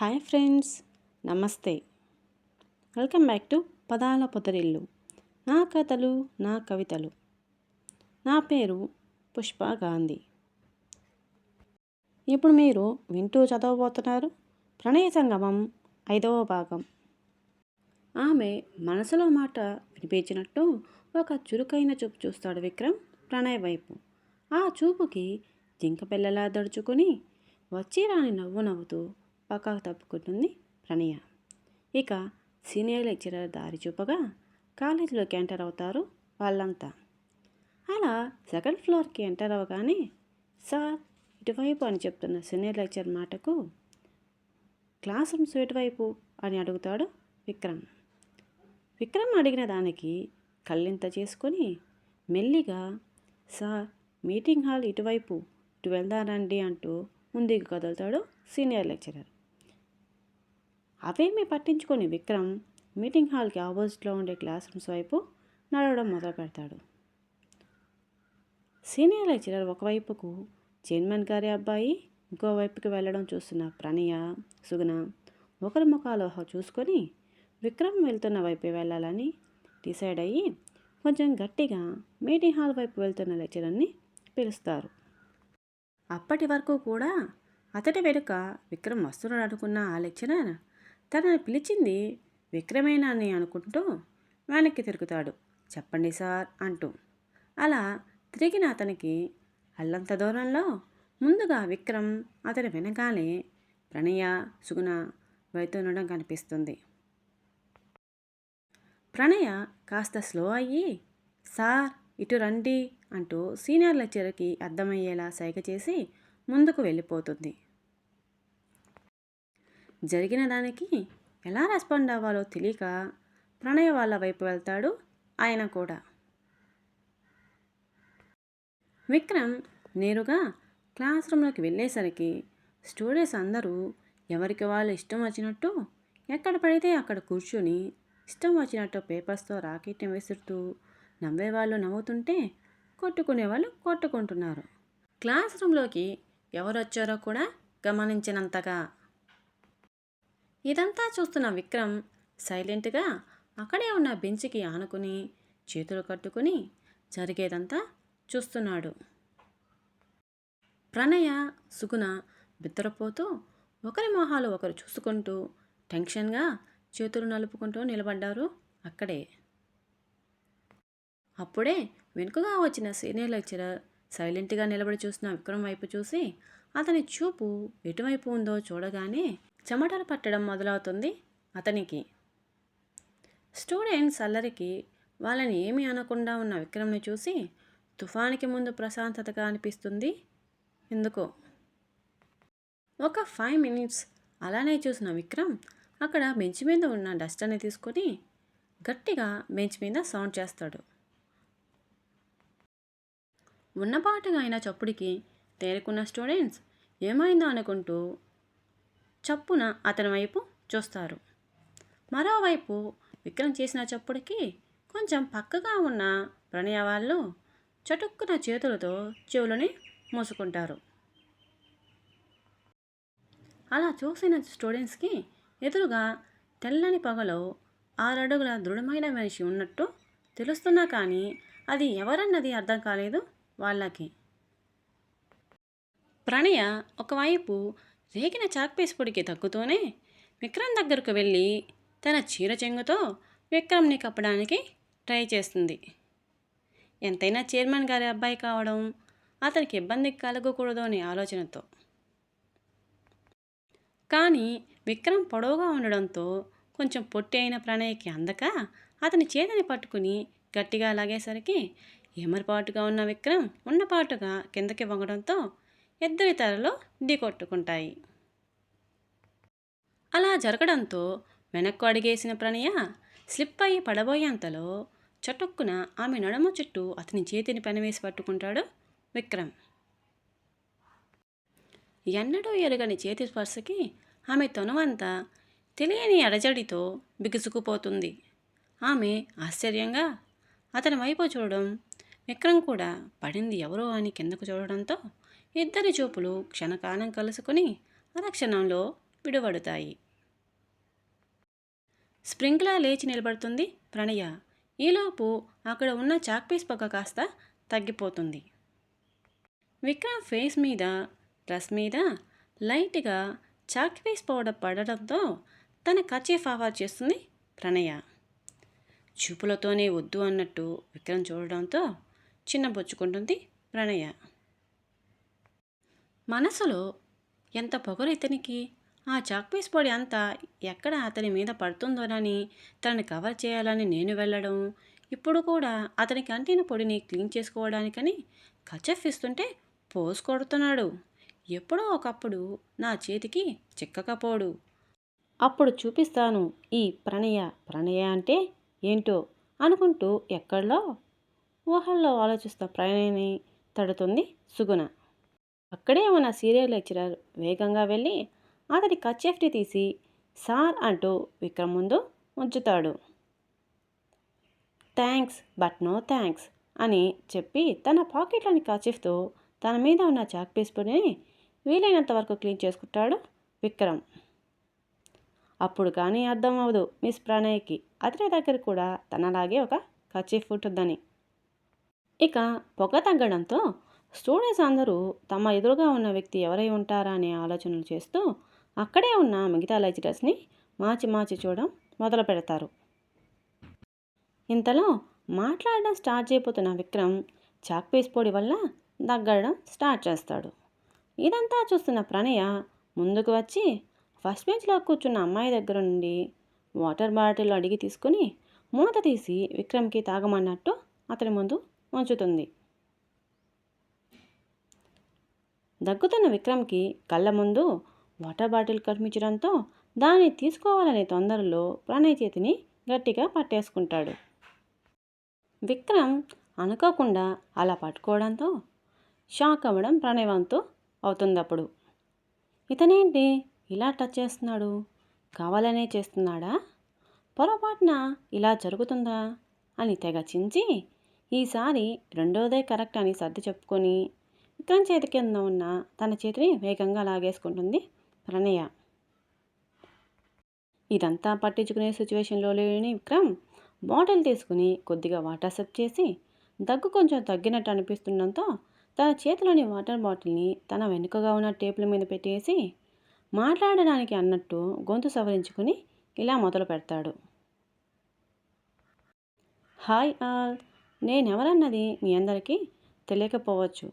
Hi friends నమస్తే. Welcome back to పదాల పొదరిల్లు నా కథలు నా కవితలు. నా పేరు పుష్ప గాంధీ. ఇప్పుడు మీరు వింటూ చదవబోతున్నారు ప్రణయ సంగమం ఐదవ భాగం. ఆమె మనసులో మాట వినిపించినట్టు ఒక చురుకైన చూపు చూస్తాడు విక్రమ్ ప్రణయ్ వైపు. ఆ చూపుకి జింక పిల్లలా దడుచుకుని వచ్చి రాని నవ్వు నవ్వుతూ పక్కకు తప్పుకుంటుంది ప్రణయ. ఇక సీనియర్ లెక్చరర్ దారి చూపగా కాలేజీలోకి ఎంటర్ అవుతారు వాళ్ళంతా. అలా సెకండ్ ఫ్లోర్కి ఎంటర్ అవ్వగానే సార్ ఇటువైపు అని చెప్తున్న సీనియర్ లెక్చర్ మాటకు క్లాస్ రూమ్స్ ఎటువైపు? అని అడుగుతాడు విక్రమ్. విక్రమ్ అడిగిన దానికి కళ్ళింత చేసుకొని మెల్లిగా సార్ మీటింగ్ హాల్ ఇటువైపు ఇటు వెళ్దారండి అంటూ ముందుకు కదులుతాడు సీనియర్ లెక్చరర్. అవేమీ పట్టించుకొని విక్రమ్ మీటింగ్ హాల్కి ఆపోజిట్లో ఉండే క్లాస్ రూమ్స్ వైపు నడవడం మొదలు పెడతాడు. సీనియర్ లెక్చరర్ ఒకవైపుకు చైర్మన్ గారి అబ్బాయి ఇంకో వైపుకి వెళ్ళడం చూస్తున్న ప్రణయ సుగుణ ఒకరి ముఖాలు చూసుకొని విక్రమ్ వెళ్తున్న వైపు వెళ్ళాలని డిసైడ్ అయ్యి కొంచెం గట్టిగా మీటింగ్ హాల్ వైపు వెళ్తున్న లెక్చరర్ని పిలుస్తారు. అప్పటి వరకు కూడా అతడి వెనుక విక్రమ్ వస్తున్నాడు అనుకున్న ఆ లెక్చరర్ తనని పిలిచింది విక్రమేనా అని అనుకుంటూ వెనక్కి తిరుగుతాడు. చెప్పండి సార్ అంటూ. అలా తిరిగిన అతనికి అల్లంత దూరంలో ముందుగా విక్రమ్ అతని వెనకాలే ప్రణయ సుగుణ వెళ్తుండడం కనిపిస్తుంది. ప్రణయ కాస్త స్లో అయ్యి సార్ ఇటు రండి అంటూ సీనియర్ లెక్చర్కి అర్థమయ్యేలా సైగ చేసి ముందుకు వెళ్ళిపోతుంది. జరిగిన దానికి ఎలా రెస్పాండ్ అవ్వాలో తెలియక ప్రణయ వాళ్ళ వైపు వెళ్తాడు ఆయన కూడా. విక్రమ్ నేరుగా క్లాస్ రూమ్లోకి వెళ్ళేసరికి స్టూడెంట్స్ అందరూ ఎవరికి వాళ్ళు ఇష్టం వచ్చినట్టు ఎక్కడ పడితే అక్కడ కూర్చొని ఇష్టం వచ్చినట్టు పేపర్స్తో రాకెట్ని విసురుతూ నవ్వేవాళ్ళు నవ్వుతుంటే కొట్టుకునేవాళ్ళు కొట్టుకుంటున్నారు. క్లాస్ రూమ్లోకి ఎవరొచ్చారో కూడా గమనించినంతగా ఇదంతా చూస్తున్న విక్రమ్ సైలెంట్గా అక్కడే ఉన్న బెంచ్కి ఆనుకుని చేతులు కట్టుకుని జరిగేదంతా చూస్తున్నాడు. ప్రణయ సుగుణ బిత్తరపోతూ ఒకరి మొహాలు ఒకరు చూసుకుంటూ టెన్షన్గా చేతులు నలుపుకుంటూ నిలబడ్డారు అక్కడే. అప్పుడే వెనుకగా వచ్చిన సీనియర్ లెక్చరర్ సైలెంట్గా నిలబడి చూసిన విక్రమ్ వైపు చూసి అతని చూపు ఎటువైపు ఉందో చూడగానే చెమటలు పట్టడం మొదలవుతుంది అతనికి. స్టూడెంట్స్ అల్లరికి వాళ్ళని ఏమీ అనకుండా ఉన్న విక్రమ్ని చూసి తుఫానికి ముందు ప్రశాంతతగా అనిపిస్తుంది. ఎందుకో? ఒక ఫైవ్ మినిట్స్ అలానే చూసిన విక్రమ్ అక్కడ బెంచ్ మీద ఉన్న డస్టర్ని తీసుకొని గట్టిగా బెంచ్ మీద సౌండ్ చేస్తాడు. ఉన్నపాటుగా అయిన చప్పుడికి తేరుకున్న స్టూడెంట్స్ ఏమైందో అనుకుంటూ చప్పున అతని వైపు చూస్తారు. మరోవైపు విక్రమ్ చేసిన చప్పుడికి కొంచెం పక్కగా ఉన్న ప్రణయ వాళ్ళు చటుక్కున చేతులతో చెవులని మూసుకుంటారు. అలా చూసిన స్టూడెంట్స్కి ఎదురుగా తెల్లని పగలో ఆరడుగుల దృఢమైన మనిషి ఉన్నట్టు తెలుస్తున్నా కానీ అది ఎవరన్నది అర్థం కాలేదు వాళ్ళకి. ప్రణయ ఒకవైపు రేగిన చాక్పీస్ పొడికి తగ్గుతూనే విక్రమ్ దగ్గరకు వెళ్ళి తన చీర చెంగుతో విక్రమ్ని కప్పడానికి ట్రై చేస్తుంది. ఎంతైనా చైర్మన్ గారి అబ్బాయి కావడం అతనికి ఇబ్బంది కలగకూడదు అనే ఆలోచనతో. కానీ విక్రమ్ పొడవుగా ఉండడంతో కొంచెం పొట్టి అయిన ప్రణయ్కి అందక అతని చేతిని పట్టుకుని గట్టిగా లాగేసరికి ఎమరిపాటుగా ఉన్న విక్రమ్ ఉన్నపాటుగా కిందకి వంగడంతో ఇద్దరి తలలో ఢీకొట్టుకుంటాయి అలా జరగడంతో వెనక్కు అడిగేసిన ప్రణయ స్లిప్ అయ్యి పడబోయేంతలో చటుక్కున ఆమె నడుము చుట్టూ అతని చేతిని పెనవేసి పట్టుకుంటాడు విక్రమ్. ఎన్నడూ ఎరుగని చేతి స్పర్శకి ఆమె తనువంతా తెలియని అడజడితో బిగుసుకుపోతుంది. ఆమె ఆశ్చర్యంగా అతని వైపు చూడడం విక్రమ్ కూడా పడింది ఎవరో అని కిందకు చూడడంతో ఇద్దరి చూపులు క్షణకాలం కలుసుకుని అరక్షణంలో విడువడుతాయి. స్ప్రింక్లర్ లేచి నిలబడుతుంది ప్రణయ. ఈలోపు అక్కడ ఉన్న చాక్పీస్ పక్క కాస్త తగ్గిపోతుంది. విక్రమ్ ఫేస్ మీద డ్రెస్ మీద లైట్గా చాక్పీస్ పౌడర్ పడడంతో తన కచ్చే ఫార్వర్డ్ చేస్తుంది ప్రణయ. చూపులతోనే వద్దు అన్నట్టు విక్రమ్ చూడడంతో చిన్నబొచ్చుకుంటుంది ప్రణయ. మనసులో ఎంత పొగరు ఇతనికి? ఆ చాక్పీస్ పొడి అంతా ఎక్కడ అతని మీద పడుతుందోనని తనని కవర్ చేయాలని నేను వెళ్ళడం ఇప్పుడు కూడా అతని కంటిన పొడిని క్లీన్ చేసుకోవడానికని కచఫ్ ఇస్తుంటే పోస్ కొడుతున్నాడు. ఎప్పుడో ఒకప్పుడు నా చేతికి చిక్కకపోడు. అప్పుడు చూపిస్తాను ఈ ప్రణయ ప్రణయ అంటే ఏంటో అనుకుంటూ ఎక్కడలో? ఊహల్లో ఆలోచిస్తా ప్రణయని తడుతుంది సుగుణ. అక్కడే ఉన్న సీరియల్ లెక్చరర్ వేగంగా వెళ్ళి అతడి కచ్చెఫ్టి తీసి సార్ అంటూ విక్రమ్ ముందు ఉంచుతాడు. థ్యాంక్స్ బట్ నో థ్యాంక్స్ అని చెప్పి తన పాకెట్లోని కచిఫ్తో తన మీద ఉన్న చాక్ పీస్ వీలైనంత వరకు క్లీన్ చేసుకుంటాడు విక్రమ్. అప్పుడు కానీ అర్థం అవ్వదు మిస్ ప్రణయ్కి. అతని దగ్గర కూడా తనలాగే ఒక కచీఫ్ ఉంటుందని. ఇక పొగ తగ్గడంతో స్టూడెంట్స్ అందరూ తమ ఎదురుగా ఉన్న వ్యక్తి ఎవరై ఉంటారా అనే ఆలోచనలు చేస్తూ అక్కడే ఉన్న మిగతా లెక్చరర్స్ని మార్చి మార్చి చూడడం మొదలు పెడతారు. ఇంతలో మాట్లాడడం స్టార్ట్ చేయబోతున్న విక్రమ్ చాక్పీస్ పొడి వల్ల దగ్గడం స్టార్ట్ చేస్తాడు. ఇదంతా చూస్తున్న ప్రణయ ముందుకు వచ్చి ఫస్ట్ బెంచ్లో కూర్చున్న అమ్మాయి దగ్గర నుండి వాటర్ బాటిల్ అడిగి తీసుకుని మూత తీసి విక్రమ్కి తాగమన్నట్టు అతని ముందు ఉంచుతుంది. దగ్గుతున్న విక్రమ్కి కళ్ళ ముందు వాటర్ బాటిల్ కనిపించడంతో దాన్ని తీసుకోవాలనే తొందరలో ప్రణయ్ చేతిని గట్టిగా పట్టేసుకుంటాడు. విక్రమ్ అనుకోకుండా అలా పట్టుకోవడంతో షాక్ అవ్వడం ప్రణయవంతు అవుతుంది అప్పుడు ఇతనేంటి ఇలా టచ్ చేస్తున్నాడు? కావాలనే చేస్తున్నాడా? పొరపాటున ఇలా జరుగుతుందా? అని తెగ చించి ఈసారి రెండోదే కరెక్ట్ అని సర్ది చెప్పుకొని విక్రమ్ చేతి కింద ఉన్న తన చేతిని వేగంగా లాగేసుకుంటుంది ప్రణయ. ఇదంతా పట్టించుకునే సిచ్యువేషన్లో లేని విక్రమ్ బాటిల్ తీసుకుని కొద్దిగా వాటర్ సెప్ చేసి దగ్గు కొంచెం తగ్గినట్టు అనిపిస్తుండంతో తన చేతిలోని వాటర్ బాటిల్ని తన వెనుకగా ఉన్న టేబుల్ మీద పెట్టేసి మాట్లాడడానికి అన్నట్టు గొంతు సవరించుకుని ఇలా మొదలు పెడతాడు. హాయ్ ఆల్ నేనెవరన్నది మీ అందరికీ తెలియకపోవచ్చు.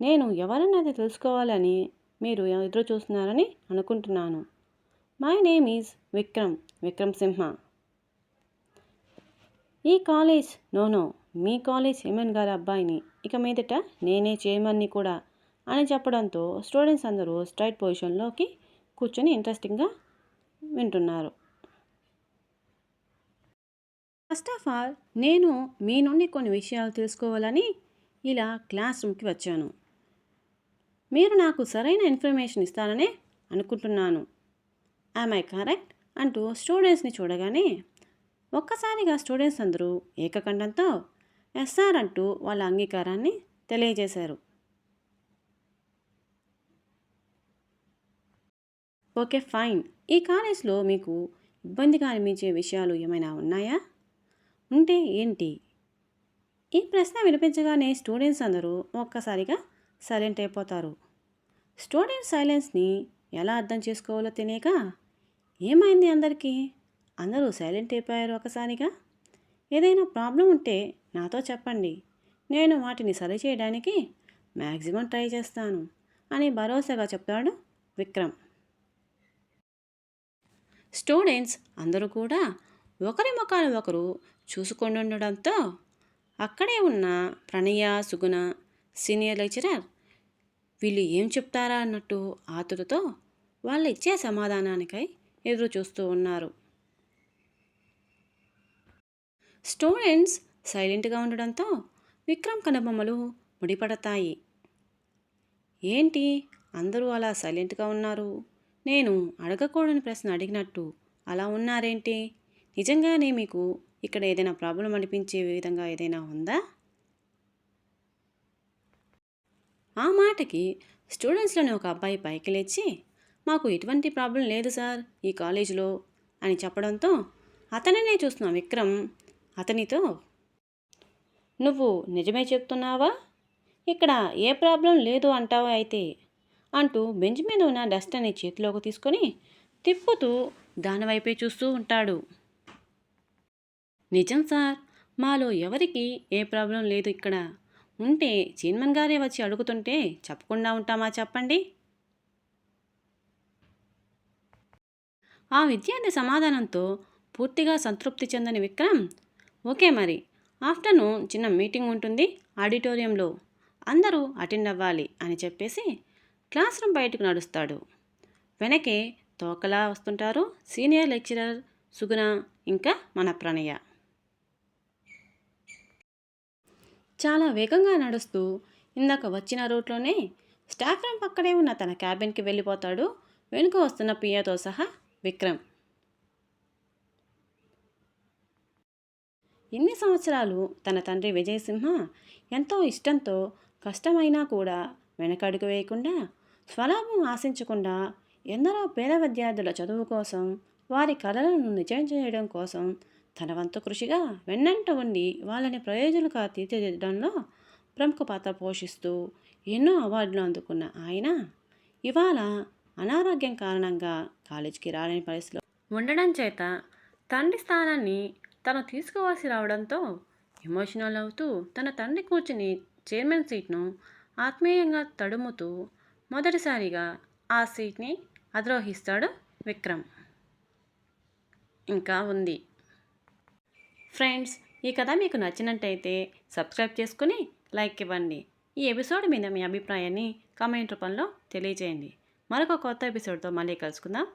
నేను ఎవరన్నది తెలుసుకోవాలని మీరు ఎదురు చూస్తున్నారని అనుకుంటున్నాను. My name is Vikram Vikram Simha ఈ కాలేజ్ నోనో మీ కాలేజ్ చైర్మన్ గారి అబ్బాయిని ఇక మీదట నేనే చైర్మన్ని కూడా అని చెప్పడంతో స్టూడెంట్స్ అందరూ స్ట్రైట్ పొజిషన్లోకి కూర్చొని ఇంట్రెస్టింగ్గా వింటున్నారు. ఫస్ట్ ఆఫ్ ఆల్ నేను మీ నుండి కొన్ని విషయాలు తెలుసుకోవాలని ఇలా క్లాస్ రూమ్కి వచ్చాను. మీరు నాకు సరైన ఇన్ఫర్మేషన్ ఇస్తారనే అనుకుంటున్నాను. ఐ కరెక్ట్ అంటూ స్టూడెంట్స్ని చూడగానే ఒక్కసారిగా స్టూడెంట్స్ అందరూ ఏకకంఠంతో ఎస్ఆర్ అంటూ వాళ్ళ అంగీకారాన్ని తెలియజేశారు. ఓకే ఫైన్ ఈ కాలేజ్లో మీకు ఇబ్బందిగా అనిపించే విషయాలు ఏమైనా ఉన్నాయా? ఉంటే ఏంటి? ఈ ప్రశ్న వినిపించగానే స్టూడెంట్స్ అందరూ ఒక్కసారిగా సైలెంట్ అయిపోతారు. స్టూడెంట్ సైలెన్స్ని ఎలా అర్థం చేసుకోవాలో తెలియక ఏమైంది అందరికీ? అందరూ సైలెంట్ అయిపోయారు ఒకసారిగా. ఏదైనా ప్రాబ్లం ఉంటే నాతో చెప్పండి. నేను వాటిని సరిచేయడానికి మ్యాక్సిమం ట్రై చేస్తాను అని భరోసాగా చెప్తాడు విక్రమ్. స్టూడెంట్స్ అందరూ కూడా ఒకరి ముఖాలు ఒకరు చూసుకొని ఉండడంతో అక్కడే ఉన్న ప్రణయ సుగుణ సీనియర్ లెక్చరర్ వీళ్ళు ఏం చెప్తారా అన్నట్టు ఆతురతో వాళ్ళు ఇచ్చే సమాధానానికై ఎదురు చూస్తూ ఉన్నారు. స్టూడెంట్స్ సైలెంట్గా ఉండడంతో విక్రమ్ కనుబొమ్మలు ముడిపడతాయి. ఏంటి? అందరూ అలా సైలెంట్గా ఉన్నారు? నేను అడగకూడని ప్రశ్న అడిగినట్టు అలా ఉన్నారేంటి? నిజంగానే మీకు ఇక్కడ ఏదైనా ప్రాబ్లం అనిపించే విధంగా ఏదైనా ఉందా? ఆ మాటకి స్టూడెంట్స్లోని ఒక అబ్బాయి పైకి లేచి మాకు ఎటువంటి ప్రాబ్లం లేదు సార్ ఈ కాలేజీలో అని చెప్పడంతో అతనినే చూస్తున్న విక్రమ్ అతనితో నువ్వు నిజమే చెప్తున్నావా? ఇక్కడ ఏ ప్రాబ్లం లేదు అంటావా అయితే? అంటూ బెంచ్ మీద ఉన్న డస్ట్ అనే చేతిలోకి తీసుకొని తిప్పుతూ దానివైపే చూస్తూ ఉంటాడు. నిజం సార్ మాలో ఎవరికి ఏ ప్రాబ్లం లేదు ఇక్కడ. ఉంటే చీన్మన్ గారే వచ్చి అడుగుతుంటే చెప్పకుండా ఉంటామా చెప్పండి? ఆ విద్యార్థి సమాధానంతో పూర్తిగా సంతృప్తి చెందని విక్రమ్ ఓకే మరి ఆఫ్టర్నూన్ చిన్న మీటింగ్ ఉంటుంది ఆడిటోరియంలో. అందరూ అటెండ్ అవ్వాలి అని చెప్పేసి క్లాస్ రూమ్ బయటకు నడుస్తాడు. వెనకే తోకలా వస్తుంటారు సీనియర్ లెక్చరర్ సుగుణ ఇంకా మన ప్రణయ. చాలా వేగంగా నడుస్తూ ఇందాక వచ్చిన రూట్లోనే స్టాఫ్ రూమ్ పక్కనే ఉన్న తన క్యాబిన్కి వెళ్ళిపోతాడు. వెనుక వస్తున్న పియాతో సహా విక్రమ్. ఇన్ని సంవత్సరాలు తన తండ్రి విజయసింహ ఎంతో ఇష్టంతో కష్టమైనా కూడా వెనకడుగు వేయకుండా స్వలాభం ఆశించకుండా ఎందరో పేద విద్యార్థుల చదువు కోసం వారి కళలను నిజం చేయడం కోసం తన వంతు కృషిగా వెన్నంట ఉండి వాళ్ళని ప్రయోజనగా తీర్చిదిద్దడంలో ప్రముఖ పాత్ర పోషిస్తూ ఎన్నో అవార్డులు అందుకున్న ఆయన ఇవాళ అనారోగ్యం కారణంగా కాలేజీకి రాలేని పరిస్థితిలో ఉండడం చేత తండ్రి స్థానాన్ని తను తీసుకోవాల్సి రావడంతో ఎమోషనల్ అవుతూ తన తండ్రి కూర్చుని చైర్మన్ సీట్ను ఆత్మీయంగా తడుముతూ మొదటిసారిగా ఆ సీట్ని అధిరోహిస్తాడు విక్రమ్. ఇంకా ఉంది. ఫ్రెండ్స్ ఈ కథ మీకు నచ్చినట్టయితే సబ్స్క్రైబ్ చేసుకుని లైక్ ఇవ్వండి. ఈ ఎపిసోడ్ మీద మీ అభిప్రాయాన్ని కామెంట్ రూపంలో తెలియజేయండి. మరొక కొత్త ఎపిసోడ్తో మళ్ళీ కలుసుకుందాం.